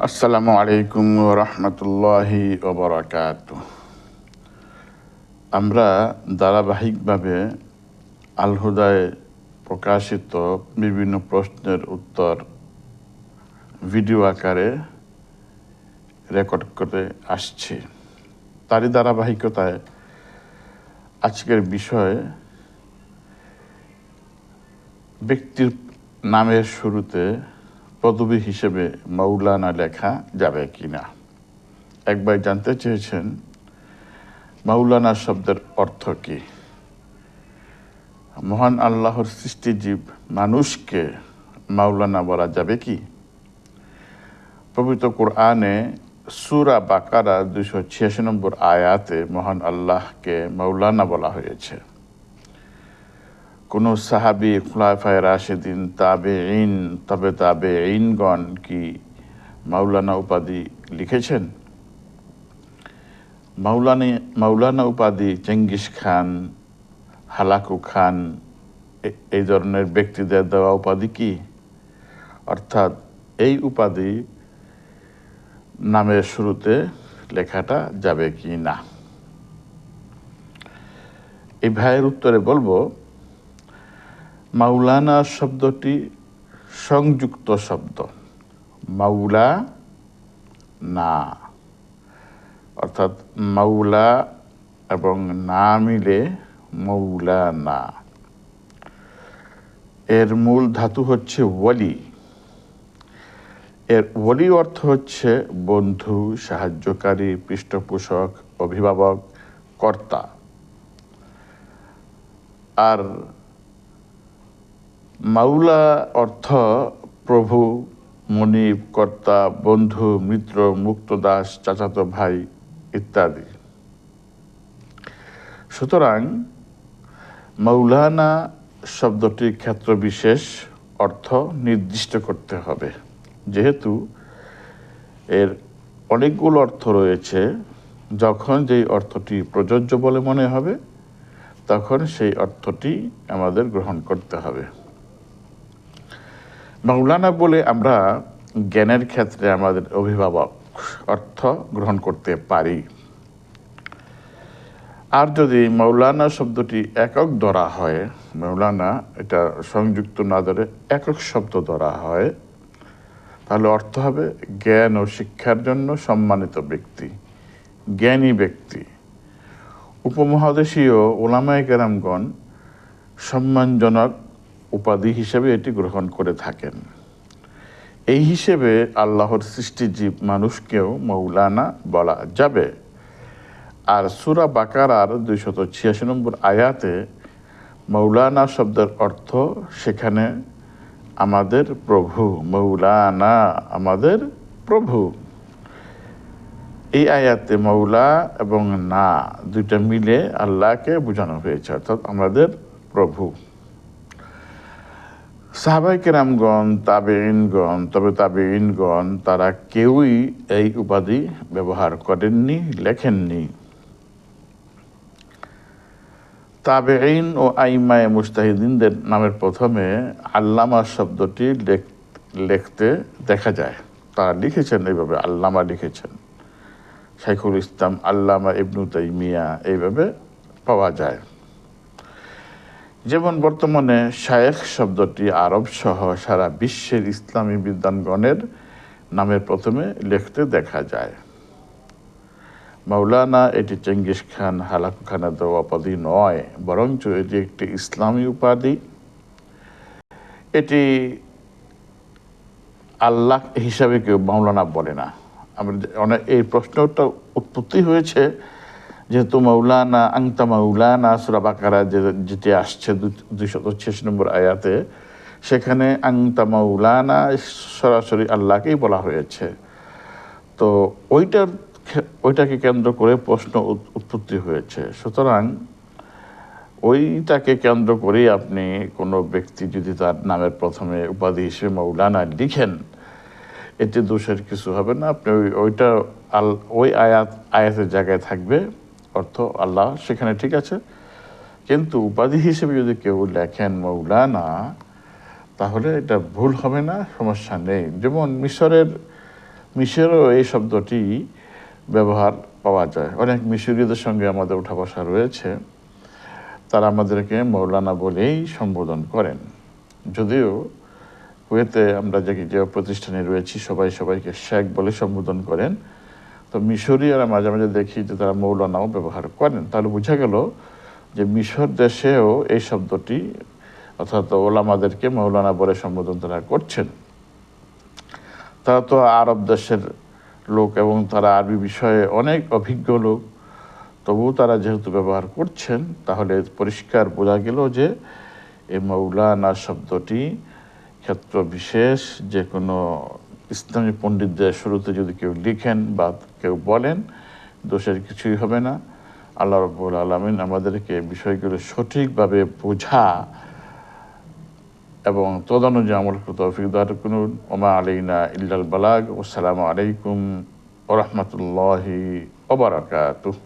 আসসালামু আলাইকুম রহমতুল্লাহি ওবরাকাত। আমরা ধারাবাহিকভাবে আলহুদায় প্রকাশিত বিভিন্ন প্রশ্নের উত্তর ভিডিও আকারে রেকর্ড করে আসছি। তারই ধারাবাহিকতায় আজকের বিষয় ব্যক্তির নামের শুরুতে পদবী হিসেবে মৌলানা লেখা যাবে কিনা? একবার জানতে চেয়েছেন মৌলানা শব্দের অর্থ কি? মহান আল্লাহর সৃষ্টিজীব মানুষকে মাওলানা বলা যাবে কি? পবিত্র কোরআনে সুরা বাকারা দুশো ছিয়াশি নম্বর আয়াতে মহান আল্লাহকে মৌলানা বলা হয়েছে। কোনো সাহাবি খুলাফায় রাশেদিন তাবে ইন তবে তাবে ইনগণ কি মাওলানা উপাধি লিখেছেন? মাওলানি, মাওলানা উপাধি চেঙ্গিস খান, হালাকু খান এই ধরনের ব্যক্তিদের দেওয়া উপাধি কি? অর্থাৎ এই উপাধি নামের শুরুতে লেখাটা যাবে কি না? এই ভাইয়ের উত্তরে বলব মাওলানা শব্দটি সংযুক্ত শব্দ। মাওলা না। অর্থাৎ মাওলা এবং না মিলে মৌলা না। এর মূল ধাতু হচ্ছে ওয়ালি। এর ওয়ালি অর্থ হচ্ছে বন্ধু, সাহায্যকারী, পৃষ্ঠপোষক, অভিভাবক, কর্তা। আর মাওলা অর্থ প্রভু মনিব কর্তা, বন্ধু, মিত্র মুক্তদাস চাচাতো ভাই ইত্যাদি। সুতরাং মৌলানা শব্দটির ক্ষেত্র বিশেষ অর্থ নির্দিষ্ট করতে হবে। যেহেতু এর অনেকগুলো অর্থ রয়েছে, যখন যেই অর্থটি প্রযোজ্য বলে মনে হবে, তখন সেই অর্থটি আমাদের গ্রহণ করতে হবে। মৌলানা বলে আমরা জ্ঞানের ক্ষেত্রে আমাদের অভিভাবক অর্থ গ্রহণ করতে পারি। আর যদি মৌলানা শব্দটি একক ধরা হয় মৌলানা এটা সংযুক্ত না ধরে একক শব্দ ধরা হয়, তাহলে অর্থ হবে জ্ঞান ও শিক্ষার জন্য সম্মানিত ব্যক্তি, জ্ঞানী ব্যক্তি। উপমহাদেশীয় ওলামায় কেরামগণ সম্মানজনক উপাধি হিসেবে এটি গ্রহণ করে থাকেন। এই হিসেবে আল্লাহর সৃষ্টিজীব মানুষকেও মৌলানা বলা যাবে। আর সুরা বাকারার দুইশত ছিয়াশি নম্বর আয়াতে মৌলানা শব্দের অর্থ সেখানে আমাদের প্রভু, মৌলানা আমাদের প্রভু। এই আয়াতে মৌলা এবং না দুইটা মিলে আল্লাহকে বোঝানো হয়েছে, অর্থাৎ আমাদের প্রভু। সাহাবাই কেরামগণ তাবে ইনগণ তবে তাবে ইনগণ তারা কেউই এই উপাধি ব্যবহার করেননি, লেখেননি। তাবে ইন ও আইমায় মুস্তাহিদিনদের নামের প্রথমে আল্লামা শব্দটি লেখ- লিখতে দেখা যায়। তারা লিখেছেন এইভাবে, আল্লামা লিখেছেন। শাইখুল ইসলাম, আল্লামা ইবনু তাইমিয়া, এইভাবে পাওয়া যায়। যেমন বর্তমানে শায়েখ শব্দটি আরব সহ সারা বিশ্বের ইসলামী বিদ্বানগণের নামের প্রথমে লিখতে দেখা যায়। মাওলানা এটি চেঙ্গিস খান, হালাকু খানা দেওয়া উপাধি নয়, বরঞ্চ এটি একটি ইসলামী উপাধি। এটি আল্লাহ হিসাবে কেউ মাওলানা বলে না। আমরা অনেক এই প্রশ্নটা উৎপত্তি হয়েছে যেহেতু মৌলানা আংতা মৌলানা সুরা বাকারা যে যেটি আসছে দুইশত ছিয়াশি নম্বর আয়াতে, সেখানে আংতা মৌলানা সরাসরি আল্লাহকেই বলা হয়েছে। তো ওইটার ওইটাকে কেন্দ্র করে প্রশ্ন উৎ- উৎপত্তি হয়েছে। সুতরাং ওইটাকে কেন্দ্র করেই আপনি কোনো ব্যক্তি যদি তার নামের প্রথমে উপাধি হিসেবে মৌলানা লিখেন, এতে দোষের কিছু হবে না। আপনি ওই, ওইটা আল, ওই আয়াত, আয়াতের জায়গায় থাকবে। অর্থ আল্লাহ সেখানে ঠিক আছে। কিন্তু উপাধি হিসেবে যদি কেউ লেখেন মৌলানা, তাহলে এটা ভুল হবে না, সমস্যা নেই। যেমন মিশরের, মিশরেও এই শব্দটি ব্যবহার পাওয়া যায়। অনেক মিশরীয়দের সঙ্গে আমাদের উঠা বসা রয়েছে। তারা আমাদেরকে মৌলানা বলেই সম্বোধন করেন। যদিও কুয়েতে আমরা যে যে প্রতিষ্ঠানে রয়েছি, সবাই সবাইকে শেখ বলে সম্বোধন করেন। তো মিশরীয়রা মাঝে মাঝে দেখি যে তারা মৌলানাও ব্যবহার করেন। তাহলে বোঝা গেল যে মিশর দেশেও এই শব্দটি, অর্থাৎ ওলামাদেরকে মৌলানা বলে সম্বোধন তারা করছেন। তারা তো আরব দেশের লোক এবং তারা আরবি বিষয়ে অনেক অভিজ্ঞ লোক, তবুও তারা যেহেতু ব্যবহার করছেন, তাহলে পরিষ্কার বোঝা গেল যে এই মৌলানা শব্দটি ক্ষেত্র বিশেষ যে কোনো ইসলামী পণ্ডিতদের শুরুতে যদি কেউ লিখেন বা কেউ বলেন, দোষের কিছুই হবে না। আল্লাহ রব্বুল আলমিন আমাদেরকে বিষয়গুলো সঠিকভাবে বোঝা এবং তদানুযায়ী আমল করতে তৌফিক দার ওমা আলাইনা ইল্লাল বালাগ। আসসালামু আলাইকুম ওরহমতুল্লাহি ওবরাকাতুহ